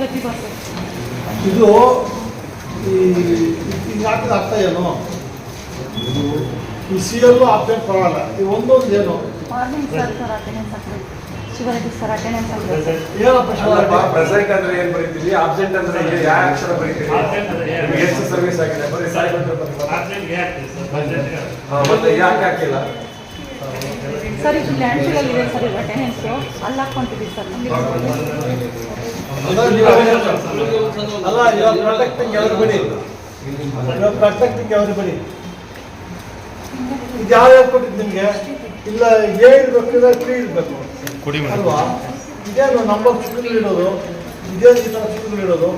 ಪ್ರತಿಭಾ sir ಇದು ಈ ಹಾಕಿದ ಅರ್ಥ ಏನು? ಈ ಸಿ ಎಲ್ಲು ಅಪ್ಡೇಟ್ ಪರವಾಗಿಲ್ಲ. ಈ ಒಂದೊಂದು ಏನು? ಮಾರ್ನಿಂಗ್ ಸರ್ ಸರ್ ಅಟೆಂಡೆನ್ಸ್ ಹಾಕ್ಬೇಕು. ಸರ್ ಅಟೆಂಡೆನ್ಸ್ ಹಾಕ್ಬೇಕು. ಏನಪ್ಪ ಪ್ರೆಸೆಂಟ್ ಅಂದ್ರೆ ಏನು ಬರೀತೀವಿ ಆಬ್ಸೆಂಟ್ ಅಂದ್ರೆ ಯಾವ ಅಕ್ಷರ ಬರೀತೀವಿ? ಎಷ್ಟು ಸರ್ವಿಸ್ ಆಗಿದೆ? ಬರೀ ಸಾಯಿ ಬಂದ್ರೆ ಮತ್ತೆ ಯಾಕೆ ಹಾಕಿಲ್ಲ? ಸರ್ ಇದು ನ್ಯಾಚುರಲ್ ಇದೆ ಸರ್ ಅಟೆಂಡೆನ್ಸು ಅಲ್ಲಿ ಸರ್. ಅಲ್ಲ, ಇವಾಗ ಪ್ರೊಟೆಕ್ಟಿಂಗ್ ಎವ್ರಿ ಬರೀ ಇವಾಗ ಪ್ರೊಟೆಕ್ಟಿಂಗ್ ಎವ್ರಿ ಬಡಿ ಇದು ಕೊಟ್ಟಿದ್ದು ನಿಮಗೆ? ಇಲ್ಲ ಏ ಇರ್ಬೇಕು ಇಲ್ಲ ತ್ರೀ ಇರಬೇಕು. ಅಲ್ವಾ? ಇದೇನು ನಮ್ಮ ಚಿಕ್ಕಗಳು ಇಡೋದು ಇದೇ ಥರ ಚಿಕ್ಕಗಳು ಇಡೋದು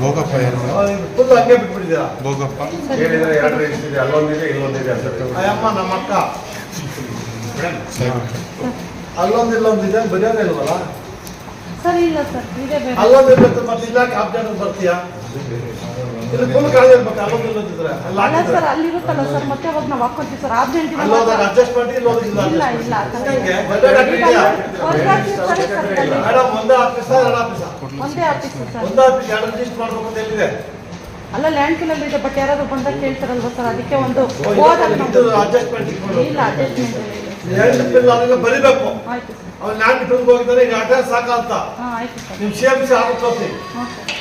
ಭೋಗಪ್ಪ ಏನು ಫುಲ್ ಹಂಗೆ ಬಿಟ್ಬಿಟ್ಟಿದ್ದೀರಾ ಭೋಗಪ್ಪ. ಹೇಳಿದ್ರೆ ಎರಡು ಇದೆ ಅಲ್ಲೊಂದಿದೆ ಇಲ್ಲೊಂದಿದೆ ಅಂತ ಅಯ್ಯಮ್ಮ ನಮ್ಮ ಅಕ್ಕ. ಅಲ್ಲೊಂದು ಇಲ್ಲೊಂದಿದೆ ಬರೆಯೋದೇ ಇಲ್ವಲ್ಲ? ಸರ್ ಇಲ್ಲ ಸರ್ ಇದೇ ಬೇರೆ. ಅಲ್ಲೊಂದು ಇರುತ್ತೆ ಮತ್ತೆ ಇಲ್ಲಾಕೆ ಆಬ್ಜೆಕ್ಟ್ ಬರ್ತೀಯಾ? ಅಲ್ಲಿ ಸರ್ ಅಲ್ಲಿರುತ್ತಲ್ಲ ಸರ್ ಮತ್ತೆ ಅವಾಗ ನಾವು ಹಾಕ್ಕೊಂತೀವಿ ಸರ್. ಅಡ್ಜಸ್ಟ್ ಮಾಡಿ ಇಲ್ಲ ಇಲ್ಲ ಒಂದೇ ಆಫೀಸ ಸರ್. ಅಲ್ಲ ಲ್ಯಾಂಡ್ ಫಿಲಲ್ಲಿ ಇದೆ ಬಟ್ ಯಾರಾದ್ರು ಬಂದಾಗ ಕೇಳ್ತಾರಲ್ವ ಸರ್? ಅದಕ್ಕೆ ಒಂದು ಇಲ್ಲ ಅಡ್ಜಸ್ಟ್ಮೆಂಟ್ ಬರಿಬೇಕು. ಅವ್ನು ಲ್ಯಾಂಡ್ ಟೂರ್ಗೆ ಹೋಗಿದ್ದಾರೆ ಈಗ ಅಡ್ರೆಸ್ ಸಾಕಂತ. ಹಾಂ ಆಯ್ತು ಸರ್.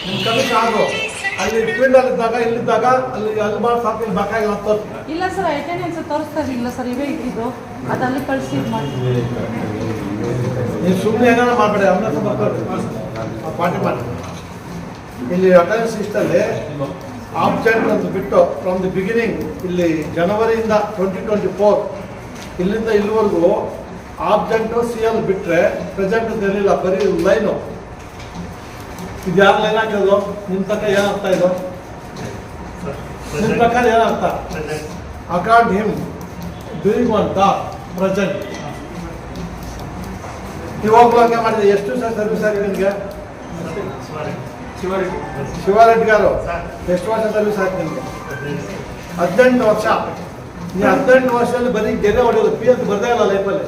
ಎಂ ಸಿ ಆಗ ಅಲ್ಲಿ ಫೀಲ್ಡ್ ಇದ್ದಾಗ ಇಲ್ಲಿದ್ದಾಗ ಅಲ್ಲಿ ಅಲ್ಲಿ ಮಾಡಿ ಸಾಕು ಇಲ್ಲಿ ಬೇಕಾಗಿಲ್ಲ ಅಂತ ಇಲ್ಲ ಸರ್ ಅಟೆಂಡೆನ್ಸ್ ತೋರಿಸ್ತಾ ಇಲ್ಲ ಸರ್ ಇವೇ ಇದ್ದಿದ್ದು. ಅದು ಅಲ್ಲಿ ಕಳಿಸಿ ಮಾಡಿ. ನೀವು ಸುಮ್ಮನೆ ಏನಾರ ಮಾಡಬೇಡಿ ಅಮೃತ ಪಾರ್ಟಿ ಮಾಡಿ. ಇಲ್ಲಿ ಅಟೆಂಡೆನ್ಸ್ ಇಷ್ಟಲ್ಲಿ ಆಬ್ಜೆಕ್ಟ್ ಅಂತ ಬಿಟ್ಟು ಫ್ರಮ್ ದಿ ಬಿಗಿನಿಂಗ್ ಇಲ್ಲಿ ಜನವರಿಯಿಂದ ಟ್ವೆಂಟಿ ಟ್ವೆಂಟಿ ಫೋರ್ ಇಲ್ಲಿಂದ ಇಲ್ಲಿವರೆಗೂ ಆಬ್ಜೆಕ್ಟು ಸಿ ಎಲ್ ಬಿಟ್ಟರೆ ಪ್ರೆಸೆಂಟ್ ಇರಲಿಲ್ಲ ಬರೀ ಲೈನು ಇದು ಯಾರು ಲೈನ್ ಹಾಕಿರೋದು? ನಿಮ್ಮ ತಕ್ಕ ಏನರ್ಥ ಇದು? ನಿಮ್ಮ ಪ್ರಕಾರ ಅಂತ accord him doing one the present ನೀವು ಹೋಗ್ಲಾಗೆ ಮಾಡಿದ್ರೆ ಎಷ್ಟು ಸರ್ ಸರ್ವಿಸ್ ಆಗಿದೆ ನಿಮಗೆ? ಶಿವಾರೆಡ್ಡಿ ಗಾರು. ಎಷ್ಟು ವರ್ಷ ಸರ್ವಿಸ್ ಆಗಿದೆ ನಿಮಗೆ? ಹದಿನೆಂಟು ವರ್ಷ. ನೀವು ಹದಿನೆಂಟು ವರ್ಷದಲ್ಲಿ ಬರೀ ಗೆರೆ ಹೊಡೆಯೋದು. ಪಿ ಅಂತ ಬರ್ತಾ ಇಲ್ಲ ಲೈಫಲ್ಲಿ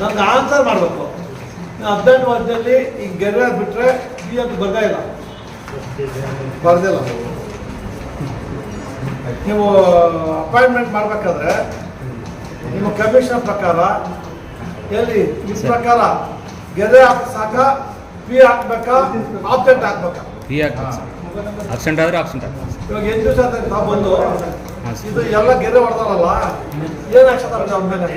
ನಂಗೆ ಆನ್ಸರ್ ಮಾಡಬೇಕು. ಹದಿನೆಂಟು ವರ್ಷದಲ್ಲಿ ಈ ಗೆರೆ ಬಿಟ್ಟರೆ ಪಿ ಅಂತ ಬರ್ತಾ ಇಲ್ಲ. ಬರ್ದಿಲ್ಲ ನೀವು ಅಪಾಯಿಂಟ್ಮೆಂಟ್ ಮಾಡಬೇಕಾದ್ರೆ ನಿಮ್ಮ ಕಮಿಷನ್ ಪ್ರಕಾರ ಎಲ್ಲಿ? ನಿಮ್ಮ ಪ್ರಕಾರ ಗೆರೆ ಹಾಕಿಸಾಕ ಪಿ ಹಾಕ್ಬೇಕಾ ಆಬ್ಸೆಂಟ್ ಹಾಕ್ಬೇಕಾ? ಫೀ ಹಾಕ್ಬೇಕು ಸರ್. ಆಕ್ಸೆಂಟ್ ಆದರೆ ಇವಾಗ ಎಂಟು ದಿವಸ ಆಯ್ತು ನಾವು ಬಂದು. ಇದು ಎಲ್ಲ ಗೆರೆ ಹೊಡೆದಾರಲ್ಲ ಏನು ಆಕ್ಷನ್ ಅವ್ರ ಮೇಲೆ?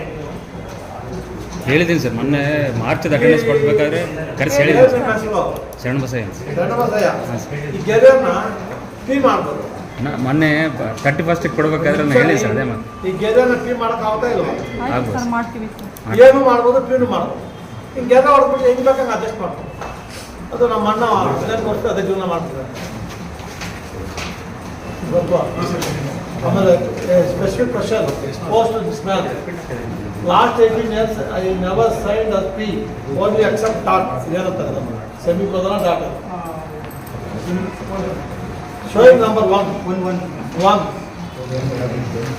ಹೇಳಿದ್ದೀನಿ ಸರ್. ಮೊನ್ನೆ ಮಾರ್ಚದ ಅಟೆಂಡೆನ್ಸ್ ಕೊಡ್ಬೇಕಾದ್ರೆ ಕರೆಸಿ ಹೇಳಿದ್ದೀನಿ ಸರ್. ಶರಣ ಬಸಯ್ಯ ಈ ಮೊನ್ನೆ ತರ್ಟಿ ಫಸ್ಟಿಗೆ ಕೊಡ್ಬೇಕಾದ್ರೆ ನಾನು ಹೇಳಿ ಸರ್ ಅದೇ ಈ ಪಿ ಇಲ್ಲ ಆಗ್ಬೋದು. ಸರ್ ಮಾಡ್ತೀವಿ ಸರ್. ಏನು ಮಾಡ್ಬೋದು ಪಿನು ಮಾಡ್ಬೋದು. ಹಿಂಗೆ ಗೆರೆ ಹೊಡ್ಬಿಟ್ಟು ಹೆಂಗ್ ಬೇಕಂಗೆ ಅಡ್ಜಸ್ಟ್ ಮಾಡ್ಬೋದು. ಅದು ನಮ್ಮ ಅಣ್ಣ ಹದಿನೆಂಟು ವರ್ಷ ಅದೇ ಜೀವನ ಮಾಡ್ತಿದ್ದಾರೆ ಗೊತ್ತಾ? ಆಮೇಲೆ special pressure post this Man last eighteen years I never signed a P only accept dot ಏನಂತಾರೆ semicolon dot showing number one one one one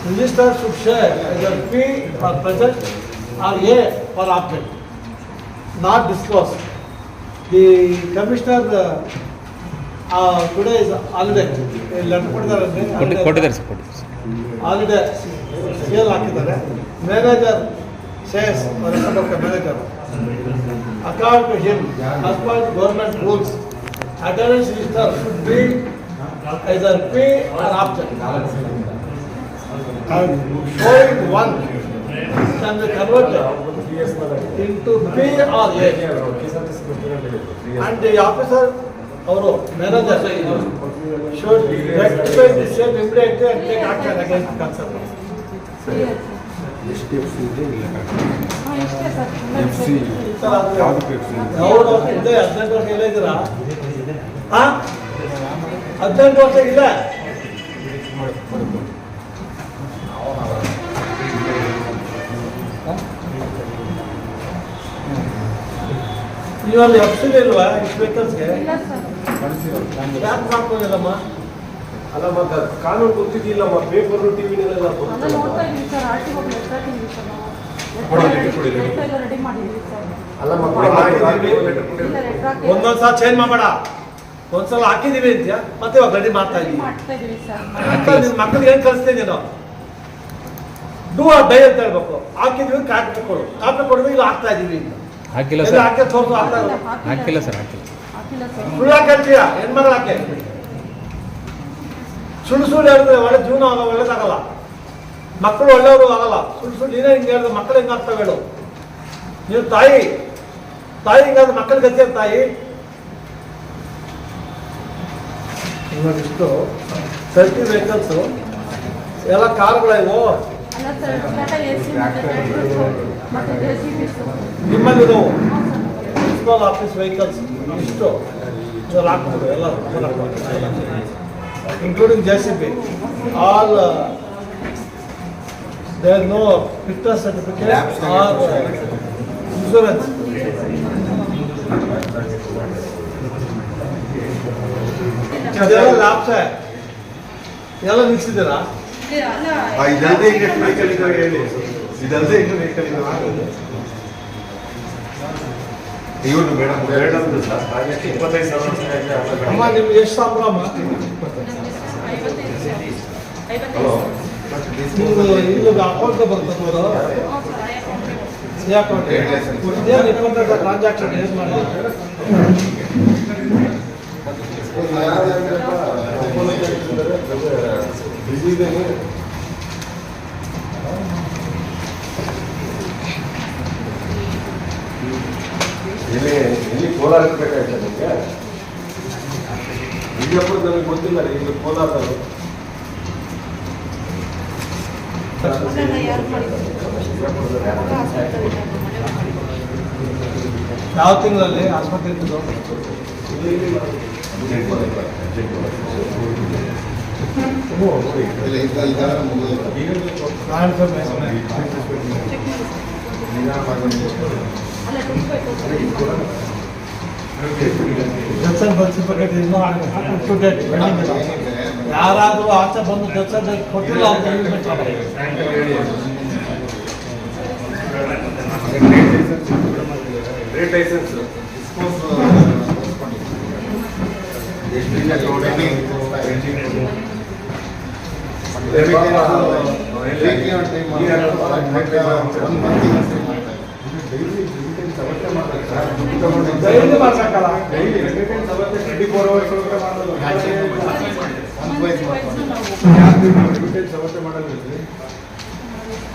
Register should share either P for present or A for object, not disclose. The commissioner, uh, uh, today is holiday, letter ಕೊಟ್ಟಿದ್ದಾರೆ ಕೊಟ್ಟು ಕೊಟ್ಟಿದ್ದಾರೆ sir ಕೊಟ್ಟಿದ್ದಾರೆ sir holiday sale ಹಾಕಿದ್ದಾರೆ manager says manager accord to him as per the government rules attendance register should be either P or object and showing one can be converted into P or A and the officer ಅವರು manager should rectify the same immediately and take action against ಆಯ್ತು ಹಾಂ ಇಷ್ಟೇ sir ಈ ಥರ ಆದ್ರೆ ಇದೆ, ಹದಿನೆಂಟು ವರ್ಷ ಇಲ್ಲ ಇದ್ದೀರಾ ಹಾ ಹದಿನೆಂಟು ವರ್ಷ ಇಲ್ಲ ನೀವು ಅಲ್ಲಿ ಸಿ ಇಲ್ವಾ ಇನ್ಸ್ಪೆಕ್ಟರ್ಸ್ಗೆ ಇಲ್ಲ ಸರ್ ಯಾಕೆ ಮಾಡ್ಕೊಂಡಿಲ್ಲಮ್ಮ ಕಾನೂನು ಪೇಪರ್ ಅಲ್ಲ ನಾವು ಇಲ್ಲ ಲೆಟರ್ ಹಾಕಿ ಒಂದೊಂದ್ಸಲ ಚೇಂಜ್ ಮಾಡಬೇಡ. ಒಂದ್ಸಲ ಹಾಕಿದೀವಿ ಅಂತ ಮತ್ತೆ ಇವಾಗ ರೆಡಿ ಮಾಡ್ತಾ ಇದೀವಿ ಮಾಡ್ತಾ ಇದೀವಿ ಸರ್ ಅಂತ ನಿನ್ ಮಕ್ಕಳಿಗೆ ಏನ್ ಕಲಿಸ್ತೀನಿ ನೀನು? ಡೂ ಆ ಡೈ ಅಂತ ಹೇಳ್ಬೇಕು. ಹಾಕಿದ್ವಿ ಕಾಪಿ ಕೊಡು. ಕಾಪಿ ಕೊಡುದು ಈಗ ಹಾಕ್ತಾ ಇದೀವಿ ಹಾಕಿಲ್ಲ ಸರ್ ಹಾಕಿ ತೋರ್ಸು ಹಾಕ್ತಾ ಇಲ್ಲ ಹಾಕಿಲ್ಲ ಸರ್ ಹಾಕಿಲ್ಲ ಹಾಕಿಲ್ಲ. ಸರ್ ಸುಳ್ಳು ಯಾಕೆ ಹೇಳ್ತೀಯ ಹೆಣ್ಮಗಳು ಹಾಕಿ? ಸುಳ್ಳು ಸುಳ್ಳು ಹೇಳಿದ್ರೆ ಒಳ್ಳೆ ಜೀವನ ಆಗ ಒಳ್ಳೇದಾಗಲ್ಲ ಮಕ್ಕಳು ಒಳ್ಳೆಯವರು ಆಗಲ್ಲ. ಸುಳ್ಳು ಸುಳ್ಳು ನೀನೇ ಹಿಂಗೆ ಹೇಳಿದ್ರೆ ಮಕ್ಕಳು ಹೆಂಗೆ ಆಗ್ತವೆ ಹೇಳು? ನೀವು ತಾಯಿ. ತಾಯಿ ಹಿಂಗಾದ್ರೆ ಮಕ್ಕಳ ಗತಿ ತಾಯಿ? ಇವಾಗಿಷ್ಟು ತರ್ಟಿ ವೆಹಿಕಲ್ಸು ಎಲ್ಲ ಬಿ ನಿಮ್ಮಲ್ಲಿ ಇದಾವು ಮುನ್ಸಿಪಲ್ ಆಫೀಸ್ ವೆಹಿಕಲ್ಸ್ ಇಷ್ಟು. ಇದ್ರಲ್ಲಿ ಹಾಕ್ಬೋದು ಎಲ್ಲ including J there all there no fitness certificate or insurance ಇದೆಲ್ಲ ಲ್ಯಾಬ್ಸ್ ಎಲ್ಲ ನಿಲ್ಸಿದ್ದೀರಾ ಇದಲ್ಲದೆ ಈಗ ವೆಹಿಕಲ್ ಇದಾವೆ ಹೇಳಿ ಇದಲ್ಲದೆ ಇನ್ನು ವೆಹಿಕಲ್ ಇದಾವೆ ಇವರು ಮೇಡಮ್ ಮೇಡಮ್ ಇಪ್ಪತ್ತೈದು ಸಾವಿರ ಅಮ್ಮ ನಿಮ್ಗೆ ಎಷ್ಟು ಸಂಭ್ರಮ ಐವತ್ತೈದು ನಿಮ್ದು ಇಲ್ಲಿಗೆ ಅಕೌಂಟ್ ಬರ್ತದೆ ನೋಡು ಯಾಕೆ ಇದೇನು ಇಪ್ಪತ್ತೈದು ಟ್ರಾನ್ಸಾಕ್ಷನ್ ಏನು ಮಾಡಿ ಬಿಸಿ ಇದ್ದೇನೆ ಎಲ್ಲಿ ಎಲ್ಲಿ ಕೋಲಾರ ಬೇಕಾಯ್ತು ನಿಮಗೆ? ಬಿಜಾಪುರ ನನಗೆ ಗೊತ್ತಿಲ್ಲ ರೀ ಇಲ್ಲಿ ಕೋಲಾರದವರು ಯಾವ ತಿಂಗಳಲ್ಲಿ ಆಸ್ಪತ್ರೆ ಇದ್ದು ನಾರಾಯಣ ಸ್ವಾಮಿ ಅಲ್ಲ ದುಡ್ಡು ಸರ್ ಜನ್ಸನ್ ಸರ್ಟಿಫಿಕೇಟ್ ಇನ್ನೂ ಸ್ಟೂಡೆಂಟ್ ಯಾರಾದರೂ ಆಚೆ ಬಂದು ಜನ್ಸನ್ ಕೊಟ್ಟಿಲ್ಲ ಅಂತ ಯೂಸ್ ಟ್ರೇಡ್ ಲೈಸೆನ್ಸ್ ಡೈಲಿ ಮಾಡ್ಬೇಕಲ್ಲ ಡೈಲಿ ರೆಮಿಟೆನ್ಸ್ ಅವತ್ತೇ ಟ್ವೆಂಟಿ ಫೋರ್ ಅವರ್ಸ್ ಒಳಗಡೆ ಮಾಡೋದು ರೆಮಿಟೆನ್ಸ್ ಅವತ್ತೇ ಮಾಡಲ್ಲ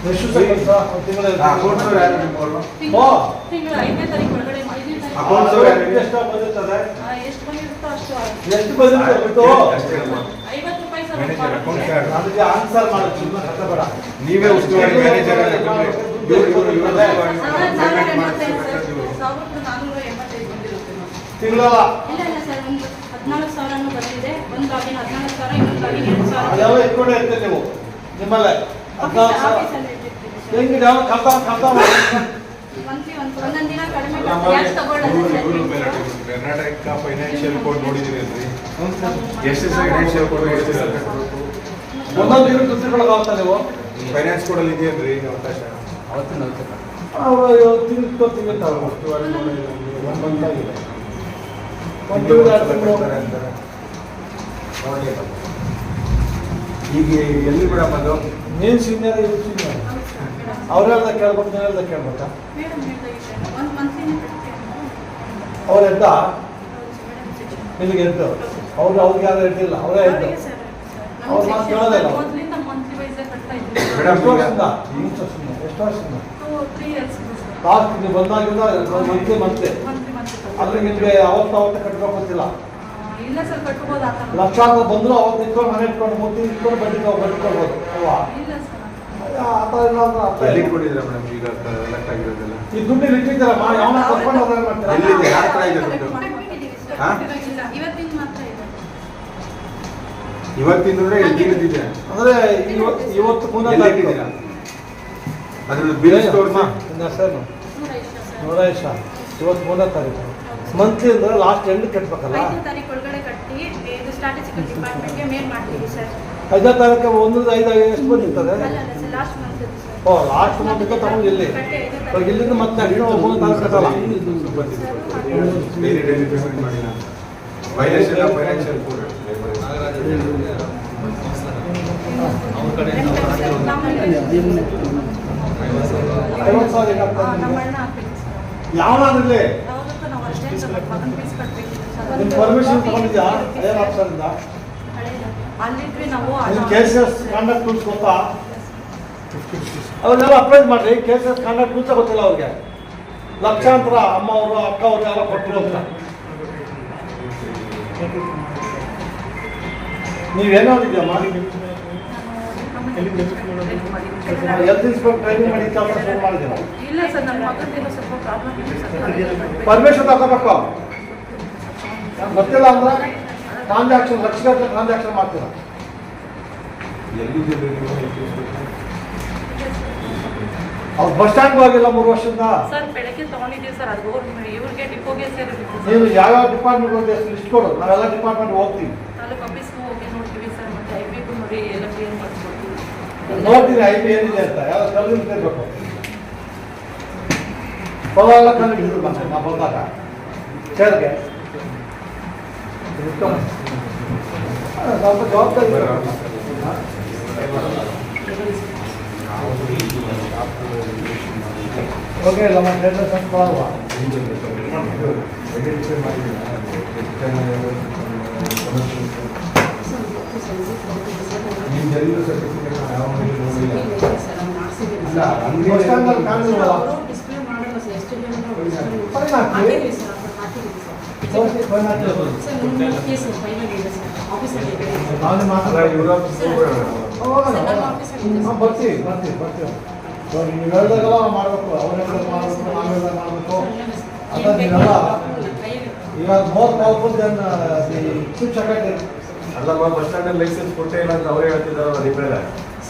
ಎಷ್ಟು ಸೆಕೆಂಡ್ಸ್ ತಿಂಗಳ ಅಕೌಂಟ್ಸ್ ಯಾರು ನಿಮ್ಮವರು ಓ ತಿಂಗಳು ಐದನೇ ತಾರೀಕು ಒಳಗಡೆ ಯಾರು? ಎಷ್ಟು ಬಂದಿರ್ತದೆ? ಎಷ್ಟು ಬಂದಿರುತ್ತೋ ಅಷ್ಟು. ಎಷ್ಟು ಬಿಟ್ಟು? ಅಷ್ಟೇ ಐವತ್ತು ರೂಪಾಯಿ ಸರ್ Manager ಒಂದು ಯಾರು? ಅದಕ್ಕೆ ಆನ್ಸರ್ ಮಾಡೋದು ಸುಮ್ಮನೆ ಕಷ್ಟ ಬೇಡ ನೀವೇ ಉಸ್ತುವಾರಿ ಮ್ಯಾನೇಜರ್ ಇವರು ಇವರು ಇವರು ನಾನ್ನೂರ ಎಂಬತ್ತೈದು ಬಂದಿರುತ್ತೆ. ತಿಂಗಳಲ್ಲ? ಇಲ್ಲ ಇಲ್ಲ ಸರ್ ಒಂದು ಹದಿನಾಲ್ಕು ಸಾವಿರನೂ ಬಂದಿದೆ. ಒಂದು ಲಾಗಿನ್ ಹದಿನಾಲ್ಕು ಸಾವಿರ ಇನ್ನೊಂದು ಲಾಗಿನ್ ಎರಡು ಸಾವಿರ. ಅದೆಲ್ಲ ಇಟ್ಕೊಂಡೇ ಇರ್ತೀರಿ ನೀವು ನಿಮ್ಮಲ್ಲೇ. ಹದಿನಾಲ್ಕು ಸಾವಿರ. ಆಫೀಸಲ್ಲಿ ಇಟ್ಟಿರ್ತೀವಿ ಸರ್. ಹೆಂಗಿದೆ? ಯಾವ ಖಾತಾ ಖಾತಾ ಮಂತ್ಲಿ ಒಂದು ಒಂದೊಂದು ದಿನ ಕಡಿಮೆ ಯಾಕೆ ತಗೊಳ್ಳೋದು ಸರ್? ಕರ್ನಾಟಕ ಫೈನಾನ್ಷಿಯಲ್ ಕೋಡ್ ನೋಡಿದಿರಿ ಅಲ್ರಿ ಎಷ್ಟು ಫೈನಾನ್ಷಿಯಲ್ ಕೋಡ್ ಹೇಳ್ತೀರಲ್ಲ ಒಂದೊಂದು ದಿನ ದುಡ್ಡುಗಳಾಗ್ತಾ ನೀವು? ಫೈನಾನ್ಸ್ ಕೋಡ್ ಅಲ್ಲಿ ಇದೆಯಲ್ರಿ ಅವಕಾಶ. ಅವರು ಅಮ್ಮ. ಈಗ ಎಲ್ಲಿ ಮೇಡಮ್ ಅದು? ನೀನು ಸೀನಿಯರ್ ಇವ್ರು ಸೀನಿಯರ್ ಅವ್ರು ಹೇಳ್ದ ಕೇಳ್ಬೇಕು? ನೀನು ಹೇಳ್ದ ಕೇಳ್ಬೇಕಾ ಮೇಡಮ್ ನಿಮಗೆ ಎದ್ದ ಅವ್ರು ಅವ್ರಿಗೆ ಯಾರು ಎದ್ದಿಲ್ಲ ಅವರೇ ಎದ್ದು ಅವ್ರು ಮಾತು ಕೇಳೋದಿಲ್ಲ. ಎಷ್ಟು ವರ್ಷದಿಂದ. ಎಷ್ಟು ವರ್ಷದಿಂದ? ಲಾಸ್ಟ್ ನೀವು ಬಂದಾಗಿಂದ ಮಂತ್ಲಿ ಮಂತ್ಲಿ ಅಲ್ಲಿ ನಿಮಗೆ ಅವತ್ತು ಅವತ್ತು ಕಟ್ಬೇಕು ಬರ್ತಿಲ್ಲ ಲಕ್ಷಾಂತರ ಬಂದ್ರು ಅವತ್ತು ನಿಂತ್ಕೊಂಡು ಮನೆ ಇಟ್ಕೊಂಡು ಮೂತಿ ನಿಂತ್ಕೊಂಡು ಬಡ್ಡಿ ನಾವು ಕೊಡ್ಬೋದು ಅಲ್ವಾ? ಎಲ್ಲಿ ಕೊಟ್ಟಿದ್ದೀರಾ ಮೇಡಮ್ ಈಗ ಕಲೆಕ್ಟ್ ಆಗಿರೋದೆಲ್ಲ? ಈ ದುಡ್ಡು ಇಲ್ಲಿ ಇಟ್ಟಿದ್ದೀರಮ್ಮ ಯಾವ ಕರ್ಕೊಂಡು ಹೋದ್ರೆ ಮಾಡ್ತೀರಾ? ಎಲ್ಲಿದೆ? ಯಾರ್ ಹತ್ರ ಇದೆ ದುಡ್ಡು? ಕಟ್ಬಿಟ್ಟಿದ್ದೀವಿ ಸರ್. ಹಾ? ಇಲ್ಲ ಇವತ್ತಿನ ಇದೆ. ಅಂದ್ರೆ ಇವತ್ತು ಇವತ್ತು ಮೂರನೇ ಅದ್ರದ್ದು ಬಿಲ್ ತೋರಿಸಿ ನಿನ್ನ ಹೆಸರು ನೂರೇಶ ಇವತ್ತು ಮೂರನೇ ತಾರೀಕು. ಮಂತ್ಲಿ ಅಂದ್ರೆ ಲಾಸ್ಟ್ ಎಂಡ್ ಕಟ್ಟಬೇಕಲ್ಲ ಐದನೇ ತಾರೀಕು ಒಳಗಡೆ ಕಟ್ಟಿ ಇದು ಸ್ಟ್ಯಾಟಿಸ್ಟಿಕಲ್ ಡಿಪಾರ್ಟ್ಮೆಂಟ್ಗೆ ಮೇಲ್ ಮಾಡ್ತೀವಿ ಸರ್ ಐದನೇ ತಾರೀಕು ಒಂದು ಐದು ಎಷ್ಟು ಬಂದಿರ್ತದೆ ಅಲ್ಲ ಅಲ್ಲ sir last month sir O last ಮಂತ್ಗೆ ತಗೊಂಡು ಇಲ್ಲಿ. ಇವಾಗ ಇಲ್ಲಿಂದ ಮತ್ತೆ ಅಡಿನ ಒಬ್ಬನ ತಾರೀಕು ಕಟ್ಟಲ್ಲ? ಡೈಲಿ ಡೈಲಿ ಪೇಮೆಂಟ್ ಮಾಡಿಲ್ಲ ಫೈನಾನ್ಷಿಯಲ್ ಫೈನಾನ್ಷಿಯಲ್ ಐವತ್ತು ಸಾವಿರ ಯಾವನಾದ್ರಲ್ಲಿ ನಿಮ್ಮ ಪರ್ಮಿಷನ್ ತಗೊಂಡಿದ್ಯಾ? ಅಲ್ಲಿದ್ವಿ ನಾವು ನಿಮ್ಮ ಕೇಸಸ್ ಕಾಂಡಕ್ಟ್ ರೂಲ್ಸ್ ಗೊತ್ತಾ? ಅವ್ರನ್ನೆಲ್ಲ ಅಪ್ಲೈ ಮಾಡ್ರಿ. ಕೇಸಸ್ ಕಾಂಡಕ್ಟ್ ರೂಲ್ಸ್ ಗೊತ್ತಿಲ್ಲ ಅವ್ರಿಗೆ. ಲಕ್ಷಾಂತರ ಅಮ್ಮ ಅವರು ಅಕ್ಕ ಅವರು ಎಲ್ಲ ಕೊಟ್ಟರು ಅಂತ. ನೀವೇನೋ ಇದೆಯಾ ಮಾಡಿ ಹೆಲ್ತ್ ಇನ್ಸ್ಪೆಕ್ಟರ್ ಟ್ರೈನಿಂಗ್ ಮಾಡಿ ಕೆಲಸ ಶುರು ಮಾಡಿದ್ದೀರಾ ಇಲ್ಲ ಸರ್ ನನ್ನ ಮಗನಿಗೆ ಸ್ವಲ್ಪ ಪ್ರಾಬ್ಲಮ್ ಇದೆ ಸರ್. ಪರ್ಮಿಷನ್ ತಗೋಬೇಕು? ಗೊತ್ತಿಲ್ಲ ಅಂದ್ರೆ ಟ್ರಾನ್ಸಾಕ್ಷನ್ ಲಕ್ಷಗಟ್ಟ ಟ್ರಾನ್ಸಾಕ್ಷನ್ ಮಾಡ್ತೀರಾ? ಎಲ್ಲಿದ್ದೀರಿ ನೀವು ಅವ್ರು ಬಸ್ ಸ್ಟ್ಯಾಂಡ್ ಹೋಗಿಲ್ಲ ಮೂರು ವರ್ಷದಿಂದ. ಸರ್ ಬೆಳಗ್ಗೆ ತಗೊಂಡಿದ್ದೀವಿ ಸರ್ ಅದು ಇವ್ರಿಗೆ ಡಿಪೋಗೆ ಸೇರಿಬಿಟ್ಟು ನೀವು ಯಾವ್ಯಾವ ಡಿಪಾರ್ಟ್ಮೆಂಟ್ ಹೋಗಿ ಲಿಸ್ಟ್ ಕೊಡು ನಾವೆಲ್ಲ ಡಿಪಾರ್ಟ್ಮೆಂಟ್ ಹೋಗ್ತೀವಿ. ತಾಲೂಕು ಆಫೀಸ್ಗೂ ಹೋಗಿ ನೋಡ್ತೀವಿ ಸರ್ ಮತ್ತೆ ಐ ಬಿಗೂ ನೋಡಿ ಎಲ್ಲ ಕ್ಲಿಯರ್ ಮಾಡಿಸ್ಕೊಡ್ತೀವಿ ನೋಡ್ತೀನಿ ಐ ಪಿ ಏನಿದೆ ಅಂತ ಯಾವ ಕಲ್ಲಿನ ತೆರಬೇಕು ಪರವಾಗಿಲ್ಲ ಕಂಡು ಹಿಡಿದು ಬಂದೆ ನಾ ಬಂದಾಗ ಚೇರ್ಗೆ ಸ್ವಲ್ಪ ಜವಾಬ್ದಾರಿ ಓಕೆ ಇಲ್ಲ ಮತ್ತೆ ಕೊಡಲ್ವಾ ಐಡೆಂಟಿಫೈ ಮಾಡಿಲ್ಲ ನೀವು ಜಲ್ದಿ ಸರ್ಟಿಫಿಕೇಟ್ ಯಾವ ಮನೇಲಿ ನೋಡಿಲ್ಲ ಅಲ್ಲ ಅಂಗಡಿ ಬಸ್ ಸ್ಟ್ಯಾಂಡಲ್ಲಿ ಕಾಣಿಲ್ವಲ್ಲ ಡಿಸ್ಪ್ಲೇ ಮಾಡಲ್ಲ ಸರ್ ಎಷ್ಟು ಜನ ಫೈನ್ ಹಾಕ್ತೀವಿ ಹಾಕಿದ್ದೀವಿ ಸರ್ ಅದ್ರ ಹಾಕಿದ್ದೀವಿ ಸರ್ ತೋರಿಸಿ ಫೈನ್ ಹಾಕ್ತೀವಿ ಸರ್ ನಿಮ್ಮ ಕೇಸ್ ಫೈನಲ್ ಇದೆ ಸರ್ ಆಫೀಸಲ್ಲಿ ಇದೆ ನಾವು ಅಲ್ಲ ಮಾತಾಡ ಇವ್ರ ಹೋಗೋಣ ಹೋಗೋಣ ಸರ್, ನಮ್ಮ ಆಫೀಸಲ್ಲಿ ಇದೆ ಹಾಂ ಬರ್ತೀವಿ ಬರ್ತೀವಿ ಬರ್ತೀವಿ ಇವಾಗ ನೀವು ಹೇಳ್ದಾಗೆಲ್ಲ ನಾವು ಮಾಡಬೇಕು ಅವ್ರ ಹೇಳ್ದಾಗ ಮಾಡಬೇಕು ನಾವು ಹೇಳ್ದಾಗ ಮಾಡಬೇಕು ಅದ ನೀವೆಲ್ಲ ಇವಾಗ more powerful than the chief secretary ಅಲ್ಲಮ್ಮ ಬಸ್ ಸ್ಟ್ಯಾಂಡ್ ಲೈಸೆನ್ಸ್ ಕೊಟ್ಟೇ ಇಲ್ಲ ಅಂತ ಅವರೇ ಹೇಳ್ತಿದಾರಲ್ಲ ರಿಪೇರ್ ಸರ್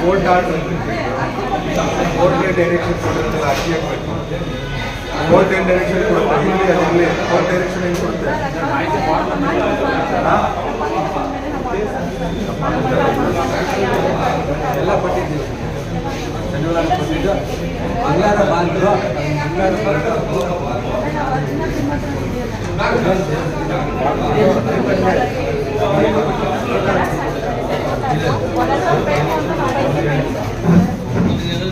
ಕೋರ್ಟ್ ಆರ್ಡರ್ ಕೋರ್ಟ್ಗೆ ಡೈರೆಕ್ಷನ್ ಕೊಡುತ್ತಲ್ಲ ಅರ್ಜಿ ಹಾಕ್ಬೇಕು ಕೋರ್ಟ್ ಏನು ಡೈರೆಕ್ಷನ್ ಕೊಡುತ್ತೆ? ಇಲ್ಲಿ ಅಲ್ಲಿ ಕೋರ್ಟ್ ಡೈರೆಕ್ಷನ್ ಏನು ಕೊಡುತ್ತೆ? ಎಲ್ಲ ಕೊಟ್ಟಿದ್ದೀವಿ. ಶನಿವಾರ ಕೊಟ್ಟಿದ್ದು. ಮಂಗಳವಾರ ಬಂದರು ಮಂಗಳವಾರ ಬೇಕು ಅಂತ ನಮ್ಗೆ ಇದು ಮಾಡಬೇಕು ಅಂತ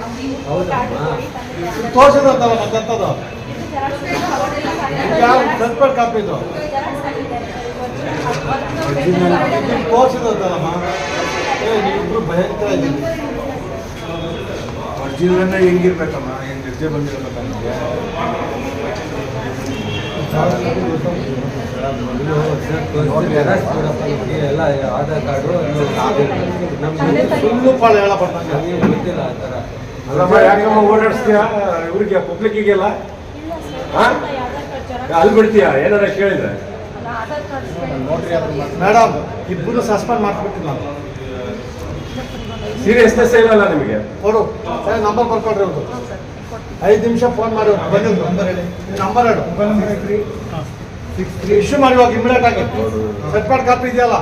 ತೋರಿಸಿದಂತಲ್ಲ ಯಾರು ಸರ್ಪಲ್ ಕಾಪಿದು ತೋರಿಸಿದಂತಲ್ಲಮ್ಮ ಏ ನೀವಿಬ್ರು ಭಯಂಕರ ಇದ್ದೀವಿ ಒರಿಜಿನಲ್ ಹೆಂಗಿರ್ಬೇಕಮ್ಮ? ಏನು ನಿರ್ಜೆ ಬಂದಿರ್ಬೇಕ ನಿಮಗೆ? ಜೆರಾಕ್ಸ್ ಕೊಡಪ್ಪ ನಮಗೆ ಎಲ್ಲ ಆಧಾರ್ ಕಾರ್ಡು ನಮ್ಗೆ ಸುಳ್ಳು ಪಾಳು ಗೊತ್ತಿಲ್ಲ ಆ ಥರ. ಅಲ್ಲಮ್ಮ ಯಾಕಮ್ಮ ಓಡಾಡಿಸ್ತೀಯ? ಇವ್ರಿಗೆ ಪಬ್ಲಿಕ್ಕಿಗೆಲ್ಲ? ಹಾ? ಅಲ್ಲಿ ಬಿಡ್ತೀಯಾ? ಏನಾರ ಕೇಳಿದ್ರೆ. ಆಧಾರ್ ಕಾರ್ಡ್ ಮೇಡಮ್ ಇಬ್ಬರು ಸಸ್ಪೆಂಡ್ ಮಾಡ್ಬಿಡ್ತೀನಿ ನಾನು. ಸೀರಿಯಸ್ನೆಸ್ ಇಲ್ಲಲ್ಲ ನಿಮಗೆ? ಕೊಡು. ಸರಿ ನಂಬರ್ ಬರ್ಕೊಡ್ರಿ ಅವ್ರದ್ದು ಐದು ನಿಮಿಷ ಫೋನ್ ಮಾಡಿ ಬನ್ನಿ ನಂಬರ್ ಹೇಳಿ. ನಂಬರ್ ಹೇಳು. ಸಿಕ್ಸ್ ತ್ರೀ ಇಶ್ಯೂ ಮಾಡಿ ಇವಾಗ ಇಮಿಡಿಯೇಟ್ ಆಗಿ. ಮಾಡಿ ಕಾಪಿ ಇದೆಯಲ್ಲ?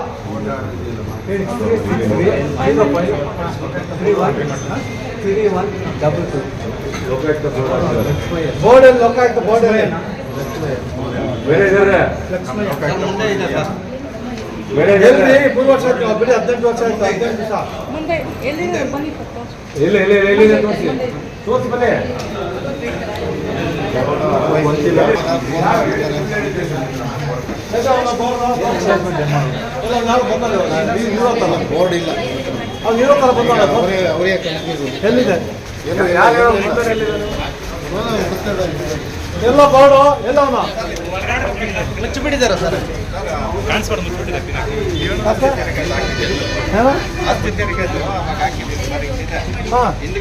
ಹೇಳಿ. Three one double two Lokayukta board ಬೋರ್ಡಲ್ಲಿ ಲೋಕ ಆಯ್ತು ಬೋರ್ಡಲ್ಲಿ ಲಕ್ಷ್ಮಯ್ಯ ಬೇರೆ ಇದ್ದಾರೆ ಲಕ್ಷ್ಮಯ್ಯ ಬೇರೆ. ಎಲ್ರಿ ಮೂರು ವರ್ಷ ಆಯ್ತು. ಬಿಡಿ ಹದಿನೆಂಟು ವರ್ಷ ಆಯ್ತು. ಹದಿನೆಂಟು ದಿವಸ. ಮುಂದೆ ಎಲ್ಲಿದೆ? ಬನ್ನಿ ಫೋಟೋ ಇಲ್ಲ ಇಲ್ಲ ಇಲ್ಲ ಇಲ್ಲ ತೋರಿಸಿ. ತೋರಿಸಿ ಬನ್ನಿ. ಗೊತ್ತಿಲ್ಲ ಎಲ್ಲ ನಾವು ಬಂದಲ್ಲ ಇವಾಗ. ನೀವು ಇರೋತ್ತಲ್ಲ ಬೋರ್ಡ್ ಇಲ್ಲ. ಅವ್ನು ಇರೋತ್ತಲ್ಲ ಬಂದಲ್ಲ ಅವರೇ ಎಲ್ಲಿದೆ? ಯಾರು ಮುಂದೆ ಎಲ್ಲಿದ್ದಾನೆ? ಎಲ್ಲ ಬೋರ್ಡು ಎಲ್ಲ ಅವನ? ಹಾಂ? ಇದು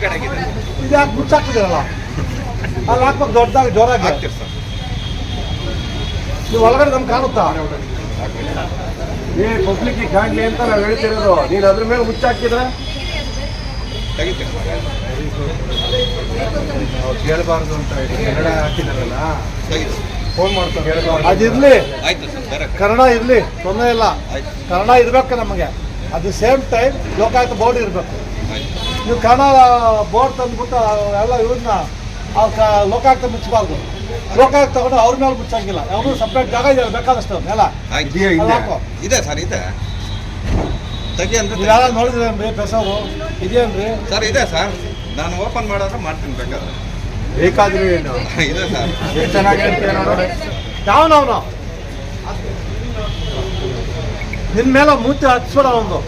ಯಾಕೆ ಮುಚ್ಚಾಕ್ತಿದ್ದೀರಲ್ಲ? ಅಲ್ಲಿ ಹಾಕ್ಬೇಕು ದೊಡ್ಡದಾಗಿ ಜೋರಾಗಿ. ನೀವು ಒಳಗಡೆ ನಮ್ಗೆ ಕಾಣುತ್ತಾ? ಏ ಪಬ್ಲಿಕ್ ಕಾಣ್ಲಿ ಅಂತ ನಾವು ಹೇಳ್ತಿರೋದು. ನೀನು ಅದ್ರ ಮೇಲೆ ಮುಚ್ಚಾಕಿದ್ರ ಕೇಳಬಾರ್ದು ಅಂತ ಕನ್ನಡ ಹಾಕಿದಾರಲ್ಲ? ಫೋನ್ ಮಾಡ್ತಾರೆ ಅದಿರ್ಲಿ ಕನ್ನಡ ಇರಲಿ ತೊಂದರೆ ಇಲ್ಲ. ಕನ್ನಡ ಇರಬೇಕು ನಮಗೆ. ಅದು ಸೇಮ್ ಟೈಮ್ ಲೋಕಾಯುಕ್ತ ಬೋರ್ಡ್ ಇರಬೇಕು. ನೀವು ಕನ್ನಡ ಬೋರ್ಡ್ ತಂದ್ಬಿಟ್ಟು ಎಲ್ಲ ಇವ್ರನ್ನ ಅವ್ರ ಕ ಲೋಕಾಯುಕ್ತ ಮುಚ್ಚಬಾರ್ದು. ಲೋಕಾಯುಕ್ತ ತಗೊಂಡು ಅವ್ರ ಮೇಲೆ ಮುಚ್ಚಂಗಿಲ್ಲ ಅವರು ಸಪ್ರೇಟ್ ಜಾಗ ಇದೆ ಬೇಕಾದಷ್ಟು ನೆಲ ಇದೆ ಸರ್ ಇದೆ. ತೆಗಿ ಅಂದ್ರೆ ನೀವು ಯಾರು ನೋಡಿದ್ರೇನ್ರಿ ಪೆಸವರು ಇದೇನ್ರಿ ಸರ್ ಇದೆ ಸರ್. ನಾನು ಓಪನ್ ಮಾಡಿದ್ರೆ ಮಾಡ್ತೀನಿ ಬೇಕಾದ್ರೆ. ಬೇಕಾದ್ರೆ ಏನು ಇದೆ ಸರ್. ಚೆನ್ನಾಗಿ ಚೆನ್ನಾಗಿರುತ್ತೆ ನೋಡು. ನಾವು ನಿನ್ನ ಮೇಲೆ ಮೂತಿ ಹಚ್ಬೇಡ ಒಂದು.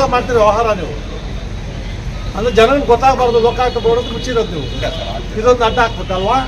ಆಗಿ ಮಾಡ್ತೀರಿ ವ್ಯವಹಾರ ನೀವು. ಅಂದ್ರೆ ಜನರಿಗೆ ಗೊತ್ತಾಗಬಾರ್ದು ಲೋಕಾಯುಕ್ತ ಬೋರ್ಡ್ ಮುಚ್ಚಿರೋದು ನೀವು. ಇದೊಂದು ಅಡ್ಡ ಹಾಕ್ಬಿಟ್ಟಲ್ವಾ?